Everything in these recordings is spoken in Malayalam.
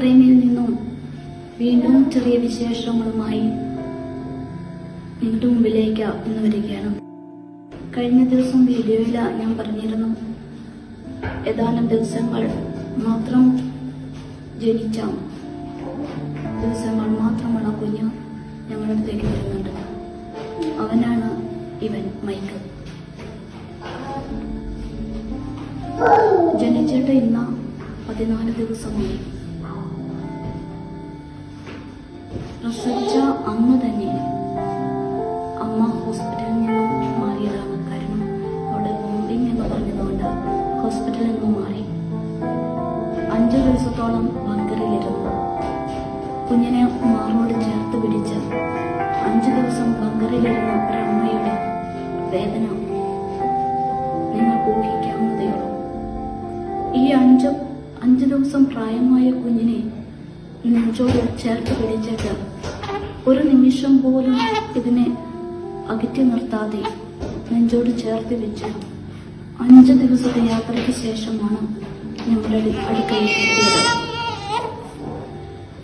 ഉക്രൈനിൽ നിന്നും വീണ്ടും ചെറിയ വിശേഷങ്ങളുമായി നിങ്ങളുടെ മുമ്പിലേക്ക് ഇന്ന് വരികയാണ്. കഴിഞ്ഞ ദിവസം വീഡിയോയില ഞാൻ പറഞ്ഞിരുന്നു ഏതാനും ദിവസങ്ങൾ മാത്രം ജനിച്ച ദിവസങ്ങൾ മാത്രമുള്ള കുഞ്ഞ് ഞങ്ങളുടെ വരുന്നുണ്ട്. അവനാണ് ഇവൻ മൈക്ക് ജനിച്ചിട്ട് ഇന്ന് പതിനാല് ദിവസമായി. പ്രസവിച്ച അന്ന് തന്നെ. അമ്മ ഹോസ്പിറ്റലിൽ നിന്നും മാറിയതാണ്. കാരണം അവിടെ വോണ്ടിങ് എന്ന് പറഞ്ഞതുകൊണ്ട് ഹോസ്പിറ്റലിൽ നിന്നും മാറി. അഞ്ചു ദിവസത്തോളം ബങ്കറിലിരുന്നു കുഞ്ഞിനെ മാറോട് ചേർത്ത് പിടിച്ച് അഞ്ചു ദിവസം ബങ്കറിലിരുന്ന ഒരമ്മയുടെ വേദന നിങ്ങൾക്ക് ഊഹിക്കാവുന്നതേയുള്ളൂ ഈ അഞ്ച് അഞ്ചു ദിവസം പ്രായമായ കുഞ്ഞിനെ നെഞ്ചോട് ചേർത്ത് പിടിച്ചിട്ട് ഒരു നിമിഷം പോലും ഇതിനെ അകറ്റി നിർത്താതെ നെഞ്ചോട് ചേർത്ത് വെച്ച് അഞ്ച് ദിവസത്തെ യാത്രയ്ക്ക് ശേഷമാണ് ഞങ്ങളുടെ അടുക്കളയിൽ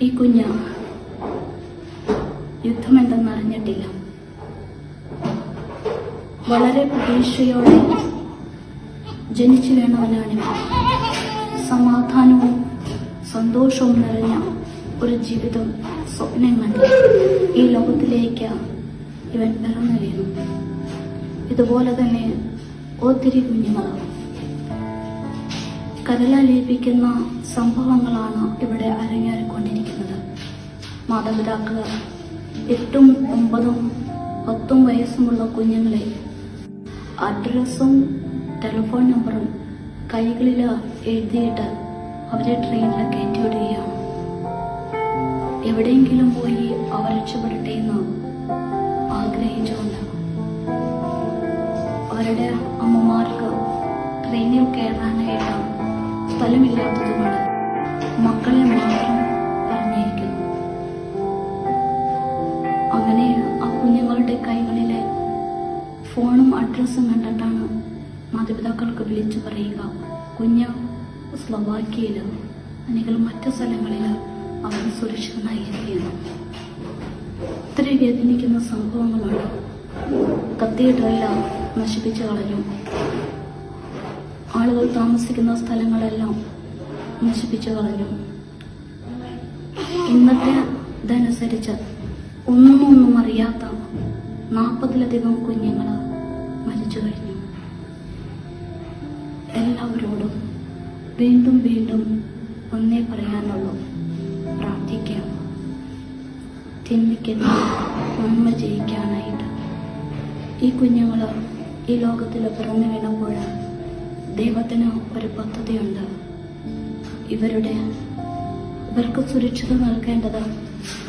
ഈ കുഞ്ഞ് യുദ്ധം എന്തെന്നറിഞ്ഞിട്ടില്ല വളരെ പ്രതീക്ഷയോടെ ജനിച്ചു വീണവനാണിവ സമാധാനവും സന്തോഷവും നിറഞ്ഞ ഒരു ജീവിതം സ്വപ്നം കണ്ട് ഈ ലോകത്തിലേക്ക് ഇവൻ പിറന്നു ഇതുപോലെ തന്നെ ഒത്തിരി കുഞ്ഞുങ്ങളാണ് കരളലിയിപ്പിക്കുന്ന സംഭവങ്ങളാണ് ഇവിടെ അരങ്ങേറിക്കൊണ്ടിരിക്കുന്നത്. മാതാപിതാക്കൾ എട്ടും ഒമ്പതും പത്തും വയസ്സുമുള്ള കുഞ്ഞുങ്ങളെ അഡ്രസ്സും ടെലിഫോൺ നമ്പറും കൈകളിൽ എഴുതിയിട്ട് അവരെ ട്രെയിനിൽ കയറ്റിവിടുകയാണ്. എവിടെയെങ്കിലും പോയി അവർ രക്ഷപ്പെടട്ടെ എന്ന് ആഗ്രഹിച്ചുകൊണ്ട് അവരുടെ അമ്മമാർക്ക് ട്രെയിനിൽ കയറാനായിട്ട് സ്ഥലമില്ലാത്തതുകൊണ്ട് മക്കളെ മാത്രം പറഞ്ഞിരിക്കുന്നു. അങ്ങനെ ആ കുഞ്ഞുങ്ങളുടെ കൈകളിലെ ഫോണും അഡ്രസ്സും കണ്ടിട്ടാണ് മാതാപിതാക്കൾക്ക് വിളിച്ചു പറയുക കുഞ്ഞ് സ്ലൊവാക്കിയയിൽ അല്ലെങ്കിൽ മറ്റു സ്ഥലങ്ങളിൽ അവർ സുരക്ഷിതനായി ഇരിക്കുകയാണ് ഒത്തിരി വേദനിക്കുന്ന സംഭവങ്ങളാണ് കത്തീഡ്രലെല്ലാം നശിപ്പിച്ചു കളഞ്ഞു. ആളുകൾ താമസിക്കുന്ന സ്ഥലങ്ങളെല്ലാം നശിപ്പിച്ചു കളഞ്ഞു. ഇന്നത്തെ ഇതനുസരിച്ച് ഒന്നും ഒന്നും അറിയാത്ത നാൽപ്പതിലധികം കുഞ്ഞുങ്ങൾ മരിച്ചു കഴിഞ്ഞു. എല്ലാവരോടും വീണ്ടും വീണ്ടും ഒന്നേ പറയാനുള്ളൂ. പ്രാർത്ഥിക്കുക തിന്മയ്ക്കെതിരെ നന്മ ജയിക്കാനായിട്ട്. ഈ കുഞ്ഞുങ്ങൾ ഈ ലോകത്തിൽ പിറന്നു വീണപ്പോൾ ദൈവത്തിന് ഒരു പദ്ധതിയുണ്ട്. ഇവരുടെ ഇവർക്ക് സുരക്ഷിത നൽകേണ്ടത്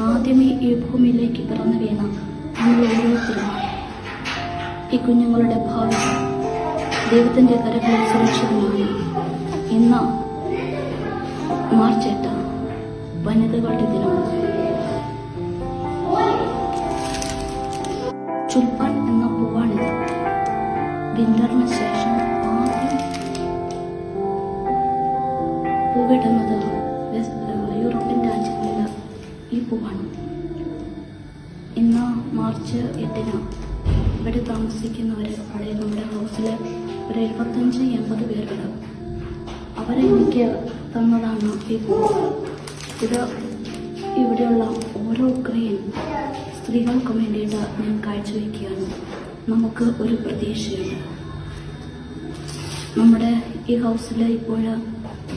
ആദ്യമേ ഈ ഭൂമിയിലേക്ക് പിറന്നു വീണ ഈ കുഞ്ഞുങ്ങളുടെ ഭാവി ദൈവത്തിന്റെ കരകളിൽ സുരക്ഷിതമാണ്. ഇന്ന് മാർച്ച് എട്ട് വനിതകളുടെ ദിനമാണ് ചുൽപ്പാൻ എന്ന പൂവാണിത്. വിന്ററിന് ശേഷം ആദ്യം പൂവിടുന്നത് യൂറോപ്യൻ രാജ്യങ്ങളിൽ ഈ പൂവാണ്. ഇന്ന് മാർച്ച് എട്ടിന് ഇവിടെ താമസിക്കുന്നവർ പഴയ നമ്മുടെ ഹൗസിൽ ഒരു എഴുപത്തഞ്ച് എൺപത് പേരുണ്ട്. അവരെ എനിക്ക് തന്നതാണ് ഈ പൂവ്. ഇത് ഇവിടെയുള്ള ഓരോ ഉക്രൈൻ സ്ത്രീകൾക്ക് വേണ്ടിയിട്ട് ഞാൻ കാഴ്ചവെക്കുകയാണ് നമുക്ക് ഒരു പ്രതീക്ഷയുണ്ട്. നമ്മുടെ ഈ ഹൗസിൽ ഇപ്പോൾ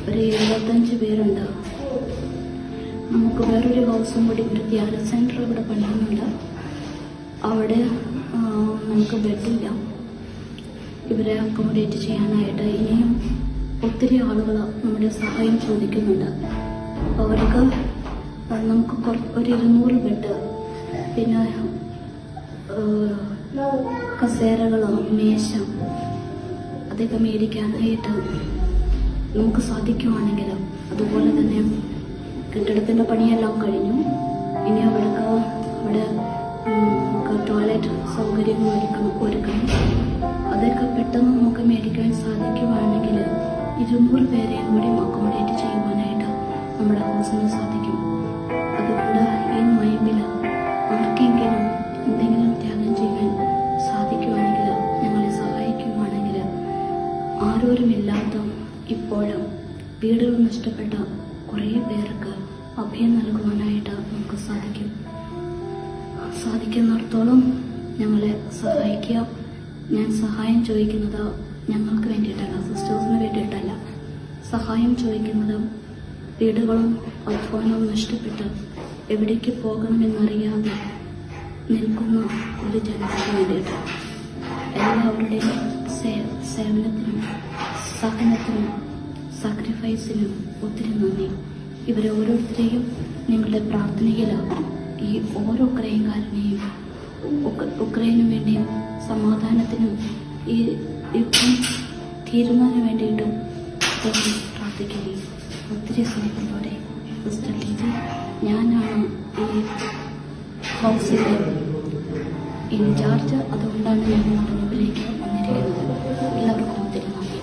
ഒരു എഴുപത്തഞ്ച് പേരുണ്ട്. നമുക്ക് വേറൊരു ഹൗസും കൂടി ഒരു ധ്യാന സെന്റർ ഇവിടെ പണിയുന്നുണ്ട്. അവിടെ നമുക്ക് ബെഡില്ല. ഇവരെ അക്കോമഡേറ്റ് ചെയ്യാനായിട്ട് ഇനിയും ഒത്തിരി ആളുകൾ നമ്മുടെ സഹായം ചോദിക്കുന്നുണ്ട്. അവർക്ക് നമുക്ക് ഒരു ഇരുന്നൂറ് ബെഡ് പിന്നെ കസേരകളോ മേശം അതൊക്കെ മേടിക്കാനായിട്ട് നമുക്ക് സാധിക്കുവാണെങ്കിൽ അതുപോലെ തന്നെ കെട്ടിടത്തിന്റെ പണിയെല്ലാം കഴിഞ്ഞു. ഇനി അവർക്ക് അവിടെ ടോയ്ലറ്റ് സൗകര്യങ്ങൾ ഒരുക്കണം ഒരുക്കണം. അതൊക്കെ പെട്ടെന്ന് നമുക്ക് മേടിക്കാൻ സാധിക്കുവാണെങ്കിൽ ഇരുന്നൂറ് പേരെയും കൂടി അക്കോമഡേറ്റ് ചെയ്യുവാനായിട്ട് നമ്മുടെ മനസ്സിന് സാധിക്കും. അതുകൊണ്ട് ഈ നൊയമ്പിൽ ആർക്കെങ്കിലും എന്തെങ്കിലും ത്യാഗം ചെയ്യാൻ സാധിക്കുവാണെങ്കിൽ ഞങ്ങളെ സഹായിക്കുവാണെങ്കിൽ ആരോരുമില്ലാത്ത ഇപ്പോഴും വീടുകൾ നഷ്ടപ്പെട്ട കുറേ പേർക്ക് അഭയം നൽകുവാനായിട്ട് നമുക്ക് സാധിക്കും. സാധിക്കുന്നിടത്തോളം ഞങ്ങളെ സഹായിക്കുക. ഞാൻ സഹായം ചോദിക്കുന്നത് ഞങ്ങൾക്ക് വേണ്ടിയിട്ടല്ല സിസ്റ്റേഴ്സിന് വേണ്ടിയിട്ടല്ല. സഹായം ചോദിക്കുന്നത് വീടുകളും അധ്വാനവും നഷ്ടപ്പെട്ട് എവിടേക്ക് പോകണമെന്നറിയാതെ നിൽക്കുന്ന ഒരു ജനതയ്ക്ക് വേണ്ടിയിട്ട്. എല്ലാവരുടെയും സേവനത്തിനും സഹനത്തിനും സാക്രിഫൈസിനും ഒത്തിരി നന്ദി. ഇവരെ ഓരോരുത്തരെയും നിങ്ങളുടെ പ്രാർത്ഥനയിലാകും ഈ ഓരോ ഉക്രൈൻകാരനെയും ഉക്ര- ഉക്രൈനു വേണ്ടിയും സമാധാനത്തിനും ഈ യുദ്ധം തീരുന്നതിന് വേണ്ടിയിട്ടും പ്രാർത്ഥിക്കുകയും ഒത്തിരി സ്നേഹത്തോടെ സിസ്റ്റർ ലിജി ഞാനാണ് ഈ ഹൗസിലെ ഇൻചാർജ്. അതുകൊണ്ടാണ് ഞാൻ നിങ്ങളുടെ മുമ്പിലേക്ക് വന്നിരിക്കുന്നത്. എല്ലാവർക്കും ഒത്തിരി നന്ദി.